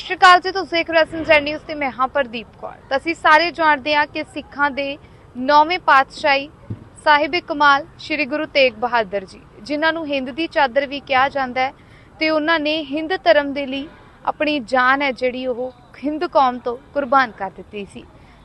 ਸਤਿ ਸ਼੍ਰੀ ਅਕਾਲ ਜੀ, ਤੁਸੀਂ ਦੇਖ ਰਹੇ ਹੋ ਸੰਜੈ ਨਿਊਜ਼ ਤੇ ਮੈਂ ਹਾਂ ਪ੍ਰਦੀਪ ਕੌਰ। ਤਾਂ ਅਸੀਂ ਸਾਰੇ ਜਾਣਦੇ ਹਾਂ ਕਿ ਸਿੱਖਾਂ ਦੇ ਨੌਵੇਂ ਪਾਤਸ਼ਾਹੀ ਸਾਹਿਬ ਕਮਾਲ ਸ੍ਰੀ ਗੁਰੂ ਤੇਗ ਬਹਾਦਰ ਜੀ, ਜਿਨ੍ਹਾਂ ਨੂੰ ਹਿੰਦ ਦੀ ਚਾਦਰ ਵੀ ਕਿਹਾ ਜਾਂਦਾ ਹੈ ਤੇ ਉਹਨਾਂ ਨੇ ਹਿੰਦ ਧਰਮ ਦੇ ਲਈ ਆਪਣੀ ਜਾਨ ਹੈ ਜਿਹੜੀ ਉਹ ਹਿੰਦ ਕੌਮ ਤੋਂ ਕੁਰਬਾਨ ਕਰ ਦਿੱਤੀ ਸੀ।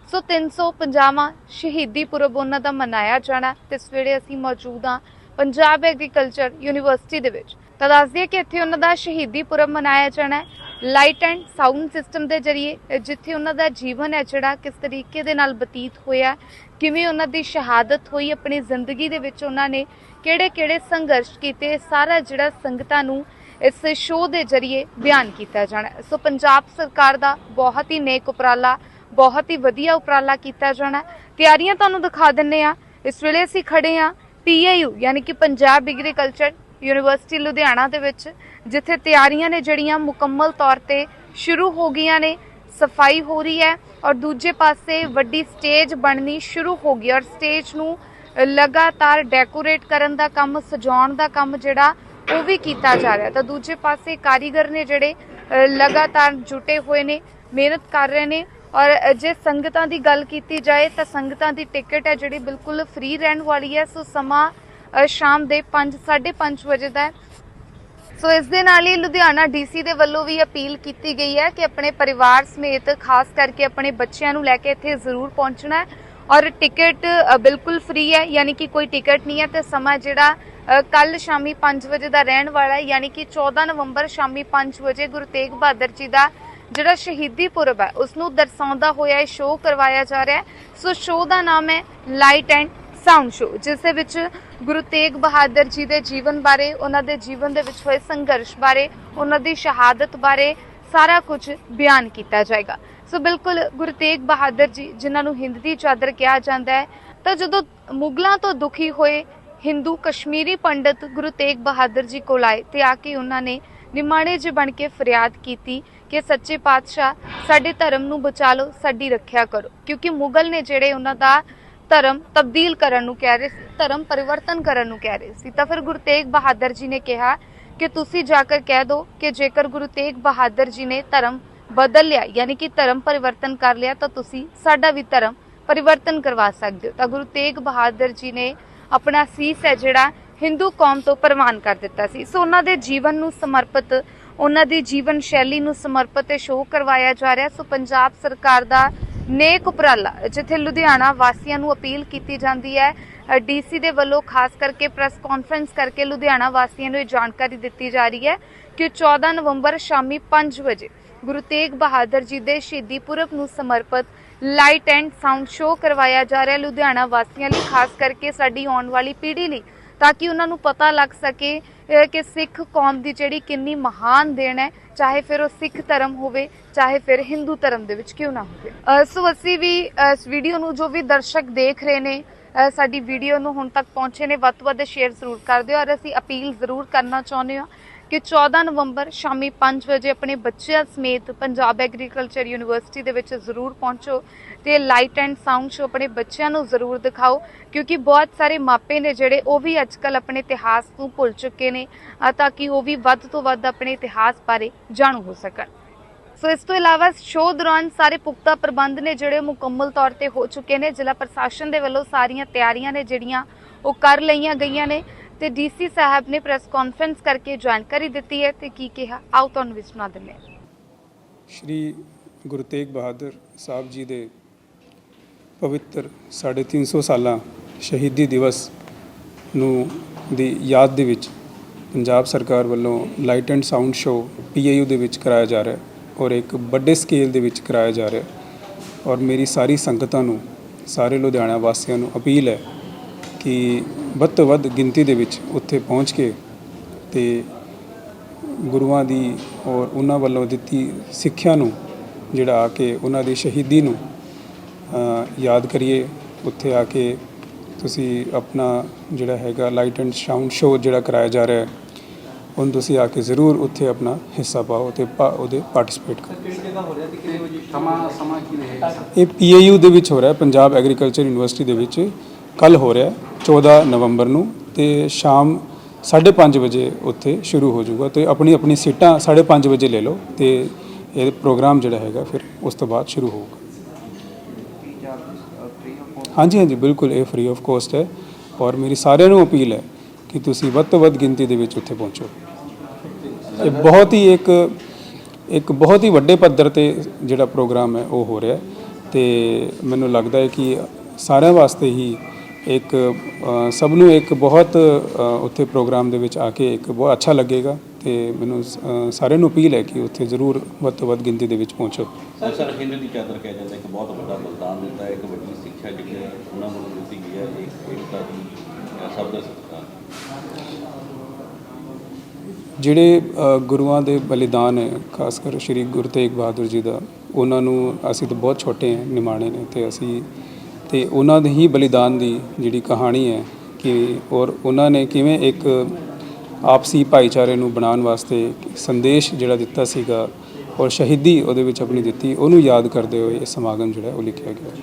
ਸੋ 350ਵਾਂ ਸ਼ਹੀਦੀ ਪੁਰਬ ਉਹਨਾਂ ਦਾ ਮਨਾਇਆ ਜਾਣਾ ਤੇ ਇਸ ਵੇਲੇ ਅਸੀਂ ਮੌਜੂਦ ਹਾਂ ਪੰਜਾਬ ਐਗਰੀਕਲਚਰ ਯੂਨੀਵਰਸਿਟੀ ਦੇ ਵਿੱਚ। ਤਾਂ ਦੱਸਦੀ ਹੈ ਕਿ ਇੱਥੇ ਉਹਨਾਂ ਦਾ ਸ਼ਹੀਦੀ ਪੁਰਬ ਮਨਾਇਆ ਜਾਣਾ ਹੈ। ਲਾਈਟ ਐਂਡ ਸਾਊਂਡ ਸਿਸਟਮ ਦੇ ਜ਼ਰੀਏ ਜਿੱਥੇ ਉਹਨਾਂ ਦਾ ਜੀਵਨ ਹੈ ਜਿਹੜਾ, ਕਿਸ ਤਰੀਕੇ ਦੇ ਨਾਲ ਬਤੀਤ ਹੋਇਆ, ਕਿਵੇਂ ਉਹਨਾਂ ਦੀ ਸ਼ਹਾਦਤ ਹੋਈ, ਆਪਣੀ ਜ਼ਿੰਦਗੀ ਦੇ ਵਿੱਚ ਉਹਨਾਂ ਨੇ ਕਿਹੜੇ-ਕਿਹੜੇ ਸੰਘਰਸ਼ ਕੀਤੇ ਸਾਰਾ ਜਿਹੜਾ ਸੰਗਤਾਂ ਨੂੰ ਇਸ ਸ਼ੋਅ ਦੇ ਜ਼ਰੀਏ ਬਿਆਨ ਕੀਤਾ ਜਾਣਾ ਸੋ ਪੰਜਾਬ ਸਰਕਾਰ ਦਾ ਬਹੁਤ ਹੀ ਨੇਕ ਉਪਰਾਲਾ, ਬਹੁਤ ਹੀ ਵਧੀਆ ਉਪਰਾਲਾ ਕੀਤਾ ਜਾਣਾ ਤਿਆਰੀਆਂ ਤੁਹਾਨੂੰ ਦਿਖਾ ਦਿੰਨੇ ਆ ਇਸ ਵੇਲੇ ਅਸੀਂ ਖੜੇ ਆ ਪੀਏਯੂ, ਯਾਨੀ ਕਿ ਪੰਜਾਬ ਐਗਰੀਕਲਚਰ ਯੂਨੀਵਰਸਿਟੀ ਲੁਧਿਆਣਾ ਦੇ ਵਿੱਚ, ਜਿੱਥੇ ਤਿਆਰੀਆਂ ਨੇ ਜਿਹੜੀਆਂ ਮੁਕੰਮਲ ਤੌਰ ਤੇ ਸ਼ੁਰੂ ਹੋ ਗਈਆਂ ਨੇ, ਸਫ਼ਾਈ ਹੋ ਰਹੀ ਹੈ ਔਰ ਦੂਜੇ ਪਾਸੇ ਵੱਡੀ ਸਟੇਜ ਬਣਨੀ ਸ਼ੁਰੂ ਹੋ ਗਈ ਔਰ ਸਟੇਜ ਨੂੰ ਲਗਾਤਾਰ ਡੈਕੋਰੇਟ ਕਰਨ ਦਾ ਕੰਮ, ਸਜਾਉਣ ਦਾ ਕੰਮ ਜਿਹੜਾ ਉਹ ਵੀ ਕੀਤਾ ਜਾ ਰਿਹਾ ਤਾਂ ਦੂਜੇ ਪਾਸੇ ਕਾਰੀਗਰ ਨੇ ਜਿਹੜੇ ਲਗਾਤਾਰ ਜੁਟੇ ਹੋਏ ਨੇ, ਮਿਹਨਤ ਕਰ ਰਹੇ ਨੇ ਔਰ ਜੇ ਸੰਗਤਾਂ ਦੀ ਗੱਲ ਕੀਤੀ ਜਾਏ ਤਾਂ ਸੰਗਤਾਂ ਦੀ ਟਿਕਟ ਹੈ ਜਿਹੜੀ ਬਿਲਕੁਲ ਫ੍ਰੀ ਰਹਿਣ ਵਾਲੀ ਹੈ। ਸੋ ਸਮਾਂ ਸ਼ਾਮ ਦੇ 5 5:30 ਵਜੇ ਦਾ ਸੋ ਇਸ ਦੇ ਨਾਲ ਹੀ ਲੁਧਿਆਣਾ ਡੀਸੀ ਦੇ ਵੱਲੋਂ ਵੀ ਅਪੀਲ ਕੀਤੀ ਗਈ ਹੈ ਕਿ ਆਪਣੇ ਪਰਿਵਾਰ ਸਮੇਤ, ਖਾਸ ਕਰਕੇ ਆਪਣੇ ਬੱਚਿਆਂ ਨੂੰ ਲੈ ਕੇ ਇੱਥੇ ਜ਼ਰੂਰ ਪਹੁੰਚਣਾ ਹੈ। ਔਰ ਟਿਕਟ ਬਿਲਕੁਲ ਫ੍ਰੀ ਹੈ, ਯਾਨੀ ਕਿ ਕੋਈ ਟਿਕਟ ਨਹੀਂ ਹੈ ਤੇ ਸਮਾਂ ਜਿਹੜਾ ਕੱਲ ਸ਼ਾਮੀ 5 ਵਜੇ ਦਾ ਰਹਿਣ ਵਾਲਾ ਹੈ, ਯਾਨੀ ਕਿ 14 ਨਵੰਬਰ ਸ਼ਾਮੀ 5 ਵਜੇ ਗੁਰੂ ਤੇਗ ਬਹਾਦਰ ਜੀ ਦਾ ਜਿਹੜਾ ਸ਼ਹੀਦੀ ਪੁਰਬ ਹੈ ਉਸ ਨੂੰ ਦਰਸਾਉਂਦਾ ਹੋਇਆ ਇਹ ਸ਼ੋਅ ਕਰਵਾਇਆ ਜਾ ਰਿਹਾ ਹੈ। ਸੋ ਸ਼ੋਅ ਦਾ ਨਾਮ ਹੈ ਲਾਈਟ ਐਂਡ ਸਾਊਂਡ ਸ਼ੋਅ ਜਿਸ ਦੇ ਵਿੱਚ ਗੁਰੂ ਤੇਗ ਬਹਾਦਰ ਜੀ ਦੇ ਜੀਵਨ ਬਾਰੇ, ਉਹਨਾਂ ਦੇ ਜੀਵਨ ਦੇ ਵਿੱਚ ਹੋਏ ਸੰਘਰਸ਼ ਬਾਰੇ, ਉਹਨਾਂ ਦੀ ਸ਼ਹਾਦਤ ਬਾਰੇ ਸਾਰਾ ਕੁਝ ਬਿਆਨ ਕੀਤਾ ਜਾਏਗਾ। ਸੋ ਬਿਲਕੁਲ ਗੁਰੂ ਤੇਗ ਬਹਾਦਰ ਜੀ, ਜਿਨ੍ਹਾਂ ਨੂੰ ਹਿੰਦ ਦੀ ਚਾਦਰ ਕਿਹਾ ਜਾਂਦਾ ਹੈ, ਤਾਂ ਜਦੋਂ ਮੁਗਲਾਂ ਤੋਂ ਦੁਖੀ ਹੋਏ ਹਿੰਦੂ ਕਸ਼ਮੀਰੀ ਪੰਡਤ ਗੁਰੂ ਤੇਗ ਬਹਾਦਰ ਜੀ ਕੋਲ ਆਏ, ਤੇ ਆ ਕੇ ਉਹਨਾਂ ਨੇ ਨਿਮਾਣੇ ਜਿਹੇ ਬਣ ਕੇ ਫਰਿਆਦ ਕੀਤੀ ਕਿ ਸੱਚੇ ਪਾਤਸ਼ਾਹ, ਸਾਡੇ ਧਰਮ ਨੂੰ ਬਚਾ ਲਓ, ਸਾਡੀ ਰੱਖਿਆ ਕਰੋ। ਕਿਉਂਕਿ ਮੁਗਲ ਨੇ ਜਿਹੜੇ ਉਹਨਾਂ ਦਾ ਧਰਮ ਤਬਦੀਲ ਕਰਨ ਨੂੰ ਕਹਿ ਰਹੇ ਸੀ, ਧਰਮ ਪਰਿਵਰਤਨ ਕਰਨ ਨੂੰ ਕਹਿ ਰਹੇ ਸੀ। ਤਾਂ ਫਿਰ ਗੁਰੂ ਤੇਗ ਬਹਾਦਰ ਜੀ ਨੇ ਕਿਹਾ ਕਿ ਤੁਸੀਂ ਜਾ ਕੇ ਕਹਿ ਦਿਓ ਕਿ ਜੇਕਰ ਗੁਰੂ ਤੇਗ ਬਹਾਦਰ ਜੀ ਨੇ ਧਰਮ ਬਦਲ ਲਿਆ, ਯਾਨੀ ਕਿ ਧਰਮ ਪਰਿਵਰਤਨ ਕਰ ਲਿਆ, ਤਾਂ ਤੁਸੀਂ ਸਾਡਾ ਵੀ ਧਰਮ ਪਰਿਵਰਤਨ ਕਰਵਾ ਸਕਦੇ ਹੋ। ਤਾਂ ਗੁਰੂ ਤੇਗ ਬਹਾਦਰ ਜੀ ਨੇ ਆਪਣਾ ਸੀਸ ਹੈ ਜਿਹੜਾ ਹਿੰਦੂ ਕੌਮ ਤੋਂ ਪ੍ਰਵਾਨ ਕਰ ਦਿੱਤਾ ਸੀ। ਸੋ ਉਹਨਾਂ ਦੇ ਜੀਵਨ ਨੂੰ ਸਮਰਪਿਤ, ਉਹਨਾਂ ਦੀ ਜੀਵਨ ਸ਼ੈਲੀ ਨੂੰ ਸਮਰਪਿਤ ਇਹ ਸ਼ੋਅ ਕਰਵਾਇਆ ਜਾ ਰਿਹਾ। ਸੋ ਪੰਜਾਬ ਸਰਕਾਰ ਦਾ ਨੇਕ ਉਪਰਾਲਾ, ਜਿੱਥੇ ਲੁਧਿਆਣਾ ਵਾਸੀਆਂ ਨੂੰ ਅਪੀਲ ਕੀਤੀ ਜਾਂਦੀ ਹੈ। ਡੀਸੀ ਦੇ ਵੱਲੋਂ ਖਾਸ ਕਰਕੇ ਪ੍ਰੈਸ ਕਾਨਫਰੰਸ ਕਰਕੇ ਲੁਧਿਆਣਾ ਵਾਸੀਆਂ ਨੂੰ ਇਹ ਜਾਣਕਾਰੀ ਦਿੱਤੀ ਜਾ ਰਹੀ ਹੈ ਕਿ 14 ਨਵੰਬਰ ਸ਼ਾਮੀ 5 ਵਜੇ ਗੁਰੂ ਤੇਗ ਬਹਾਦਰ ਜੀ ਦੇ ਸ਼ਹੀਦੀ ਪੁਰਬ ਨੂੰ ਸਮਰਪਿਤ ਲਾਈਟ ਐਂਡ ਸਾਊਂਡ ਸ਼ੋਅ ਕਰਵਾਇਆ ਜਾ ਰਿਹਾ ਲੁਧਿਆਣਾ ਵਾਸੀਆਂ ਲਈ ਖਾਸ ਕਰਕੇ ਸਾਡੀ ਆਉਣ ਵਾਲੀ ਪੀੜ੍ਹੀ ਲਈ, ਤਾਂ ਕਿ ਉਹਨਾਂ ਨੂੰ ਪਤਾ ਲੱਗ ਸਕੇ ਕਿ ਸਿੱਖ ਕੌਮ ਦੀ ਜਿਹੜੀ ਕਿੰਨੀ ਮਹਾਨ ਦੇਣ ਹੈ, ਚਾਹੇ ਫਿਰ ਉਹ ਸਿੱਖ ਧਰਮ ਹੋਵੇ, ਚਾਹੇ ਫਿਰ ਹਿੰਦੂ ਧਰਮ ਦੇ ਵਿੱਚ ਕਿਉਂ ਨਾ ਹੋਵੇ। ਸੋ ਅਸੀਂ ਵੀ ਇਸ ਵੀਡੀਓ ਨੂੰ ਜੋ ਵੀ ਦਰਸ਼ਕ ਦੇਖ ਰਹੇ ਨੇ ਸਾਡੀ ਵੀਡੀਓ ਨੂੰ ਹੁਣ ਤੱਕ ਪਹੁੰਚੇ ਨੇ, ਵੱਧ ਤੋਂ ਵੱਧ ਸ਼ੇਅਰ ਜ਼ਰੂਰ ਕਰ ਦਿਓ ਔਰ ਅਸੀਂ ਅਪੀਲ ਜ਼ਰੂਰ ਕਰਨਾ ਚਾਹੁੰਦੇ ਹਾਂ ਕਿ 14 ਨਵੰਬਰ ਸ਼ਾਮੀ 5 ਵਜੇ ਆਪਣੇ ਬੱਚਿਆਂ ਸਮੇਤ ਪੰਜਾਬ ਐਗਰੀਕਲਚਰ ਯੂਨੀਵਰਸਿਟੀ ਦੇ ਵਿੱਚ ਜ਼ਰੂਰ ਪਹੁੰਚੋ ਤੇ ਲਾਈਟ ਐਂਡ ਸਾਊਂਡ ਸ਼ੋ ਆਪਣੇ ਬੱਚਿਆਂ ਨੂੰ ਜ਼ਰੂਰ ਦਿਖਾਓ, ਕਿਉਂਕਿ ਬਹੁਤ ਸਾਰੇ ਮਾਪੇ ਨੇ ਜਿਹੜੇ ਉਹ ਵੀ ਅੱਜਕੱਲ ਆਪਣੇ ਇਤਿਹਾਸ ਨੂੰ ਭੁੱਲ ਚੁੱਕੇ ਨੇ ਤਾਂ ਕਿ ਉਹ ਵੀ ਵੱਧ ਤੋਂ ਵੱਧ ਆਪਣੇ ਇਤਿਹਾਸ ਬਾਰੇ ਜਾਣੂ ਹੋ ਸਕਣ। ਸੋ ਇਸ ਤੋਂ ਇਲਾਵਾ ਸ਼ੋਅ ਦੌਰਾਨ ਸਾਰੇ ਪੁਖਤਾ ਪ੍ਰਬੰਧ ਨੇ ਜਿਹੜੇ ਮੁਕੰਮਲ ਤੌਰ ਤੇ ਹੋ ਚੁੱਕੇ ਨੇ, ਜ਼ਿਲ੍ਹਾ ਪ੍ਰਸ਼ਾਸਨ ਦੇ ਵੱਲੋਂ ਸਾਰੀਆਂ ਤਿਆਰੀਆਂ ਨੇ ਜਿਹੜੀਆਂ ਉਹ ਕਰ ਲਈਆਂ ਗਈਆਂ ਨੇ। ਤੇ ਡੀਸੀ ਸਾਹਿਬ ਨੇ ਪ੍ਰੈਸ ਕਾਨਫਰੰਸ ਕਰਕੇ ਜਾਣਕਾਰੀ ਦਿੱਤੀ ਹੈ ਤੇ ਕੀ ਕਿਹਾ? ਆਓ ਤੁਹਾਨੂੰ ਵੀ ਸੁਣਾ ਦਿੰਦੇ ਹਾਂ। ਸ਼੍ਰੀ ਗੁਰੂ ਤੇਗ ਬਹਾਦਰ ਸਾਹਿਬ ਜੀ ਦੇ ਪਵਿੱਤਰ 350 ਸਾਲਾਂ ਸ਼ਹੀਦੀ ਦਿਵਸ ਨੂੰ ਦੀ ਯਾਦ ਦੇ ਵਿੱਚ ਪੰਜਾਬ ਸਰਕਾਰ ਵੱਲੋਂ light and sound show PAU ਦੇ ਵਿੱਚ ਕਰਾਇਆ ਜਾ ਰਿਹਾ ਔਰ ਇੱਕ ਵੱਡੇ ਸਕੇਲ ਦੇ ਵਿੱਚ ਕਰਾਇਆ ਜਾ ਰਿਹਾ ਔਰ ਮੇਰੀ ਸਾਰੀ ਸੰਗਤਾਂ ਨੂੰ, ਸਾਰੇ ਲੁਧਿਆਣਾ ਵਾਸੀਆਂ ਨੂੰ ਅਪੀਲ ਹੈ ਕਿ ਵੱਧ ਤੋਂ ਵੱਧ ਗਿਣਤੀ ਦੇ ਵਿੱਚ ਉੱਥੇ ਪਹੁੰਚ ਕੇ ਤੇ ਗੁਰੂਆਂ ਦੀ ਔਰ ਉਹਨਾਂ ਵੱਲੋਂ ਦਿੱਤੀ ਸਿੱਖਿਆ ਨੂੰ ਜਿਹੜਾ ਆ ਕੇ ਉਹਨਾਂ ਦੀ ਸ਼ਹੀਦੀ ਨੂੰ ਯਾਦ ਕਰੀਏ। ਉੱਥੇ ਆ ਕੇ ਤੁਸੀਂ ਆਪਣਾ ਜਿਹੜਾ ਹੈਗਾ ਲਾਈਟ ਐਂਡ ਸਾਊਂਡ ਸ਼ੋਅ ਜਿਹੜਾ ਕਰਾਇਆ ਜਾ ਰਿਹਾ ਹੈ ਉਹਨੂੰ ਤੁਸੀਂ ਆ ਕੇ ਜ਼ਰੂਰ ਉੱਥੇ ਆਪਣਾ ਹਿੱਸਾ ਪਾਓ ਤੇ ਉਹਦੇ ਪਾਰਟਿਸਿਪੇਟ ਕਰੋ। ਇਹ ਪੀਏਯੂ ਦੇ ਵਿੱਚ ਹੋ ਰਿਹਾ ਪੰਜਾਬ ਐਗਰੀਕਲਚਰ ਯੂਨੀਵਰਸਿਟੀ ਦੇ ਵਿੱਚ। ਕੱਲ ਹੋ ਰਿਹਾ ਹੈ, 14 ਨਵੰਬਰ ਨੂੰ ਤੇ ਸ਼ਾਮ 5:30 ਵਜੇ ਉੱਥੇ ਸ਼ੁਰੂ ਹੋ ਜਾਊਗਾ ਤੇ ਆਪਣੀ ਆਪਣੀ ਸੀਟਾਂ 5:30 ਵਜੇ ਲੈ ਲਓ ਤੇ ਇਹ ਪ੍ਰੋਗਰਾਮ ਜਿਹੜਾ ਹੈਗਾ ਫਿਰ ਉਸ ਤੋਂ ਬਾਅਦ ਸ਼ੁਰੂ ਹੋਊਗਾ। ਹਾਂਜੀ ਹਾਂਜੀ ਬਿਲਕੁਲ ਇਹ ਫ੍ਰੀ ਆਫ ਕੋਸਟ ਹੈ ਔਰ ਮੇਰੀ ਸਾਰਿਆਂ ਨੂੰ ਅਪੀਲ ਹੈ ਕਿ ਤੁਸੀਂ ਵੱਧ ਤੋਂ ਵੱਧ ਗਿਣਤੀ ਦੇ ਵਿੱਚ ਉੱਥੇ ਪਹੁੰਚੋ। ਇਹ ਬਹੁਤ ਹੀ ਇੱਕ ਇੱਕ ਬਹੁਤ ਹੀ ਵੱਡੇ ਪੱਧਰ ਤੇ ਜਿਹੜਾ ਪ੍ਰੋਗਰਾਮ ਹੈ ਉਹ ਹੋ ਰਿਹਾ ਹੈ ਤੇ ਮੈਨੂੰ ਲੱਗਦਾ ਹੈ ਕਿ ਸਾਰਿਆਂ ਵਾਸਤੇ ਹੀ ਇੱਕ ਸਭ ਨੂੰ ਇੱਕ ਬਹੁਤ ਉੱਥੇ ਪ੍ਰੋਗਰਾਮ ਦੇ ਵਿੱਚ ਆ ਕੇ ਇੱਕ ਬਹੁਤ ਅੱਛਾ ਲੱਗੇਗਾ ਤੇ ਮੈਨੂੰ ਸਾਰਿਆਂ ਨੂੰ ਅਪੀਲ ਹੈ ਕਿ ਉੱਥੇ ਜ਼ਰੂਰ ਵੱਧ ਤੋਂ ਵੱਧ ਗਿਣਤੀ ਦੇ ਵਿੱਚ ਪਹੁੰਚੋ। ਸਰ ਹਿੰਦ ਦੀ ਚਾਦਰ ਕਿਹਾ ਜਾਂਦਾ ਇੱਕ ਬਹੁਤ ਵੱਡਾ ਬਲਿਦਾਨ ਦਿੱਤਾ ਹੈ, ਇੱਕ ਵੱਡੀ ਸਿੱਖਿਆ ਜਿਹੜੀ ਉਹਨਾਂ ਨੂੰ ਦਿੱਤੀ ਗਈ ਹੈ ਇੱਕ ਏਕਤਾ ਦੀ ਸਭ ਦਾ ਸਤਿਕਾਰ ਜਿਹੜੇ ਗੁਰੂਆਂ ਦੇ ਬਲੀਦਾਨ ਹੈ ਖਾਸ ਕਰ ਸ੍ਰੀ ਗੁਰੂ ਤੇਗ ਬਹਾਦਰ ਜੀ ਦਾ ਉਹਨਾਂ ਨੂੰ ਅਸੀਂ ਤਾਂ ਬਹੁਤ ਛੋਟੇ ਹਾਂ ਨਿਮਾਣੇ ਨੇ ਤੇ ਅਸੀਂ ਤੇ ਉਹਨਾਂ ਦੇ ਹੀ ਬਲੀਦਾਨ ਦੀ ਜਿਹੜੀ ਕਹਾਣੀ ਹੈ ਕਿ ਔਰ ਉਹਨਾਂ ਨੇ ਕਿਵੇਂ ਇੱਕ ਆਪਸੀ ਭਾਈਚਾਰੇ ਨੂੰ ਬਣਾਉਣ ਵਾਸਤੇ ਸੰਦੇਸ਼ ਜਿਹੜਾ ਦਿੱਤਾ ਸੀਗਾ ਔਰ ਸ਼ਹੀਦੀ ਉਹਦੇ ਵਿੱਚ ਆਪਣੀ ਦਿੱਤੀ, ਉਹਨੂੰ ਯਾਦ ਕਰਦੇ ਹੋਏ ਇਹ ਸਮਾਗਮ ਜਿਹੜਾ ਉਹ ਲਿਖਿਆ ਗਿਆ।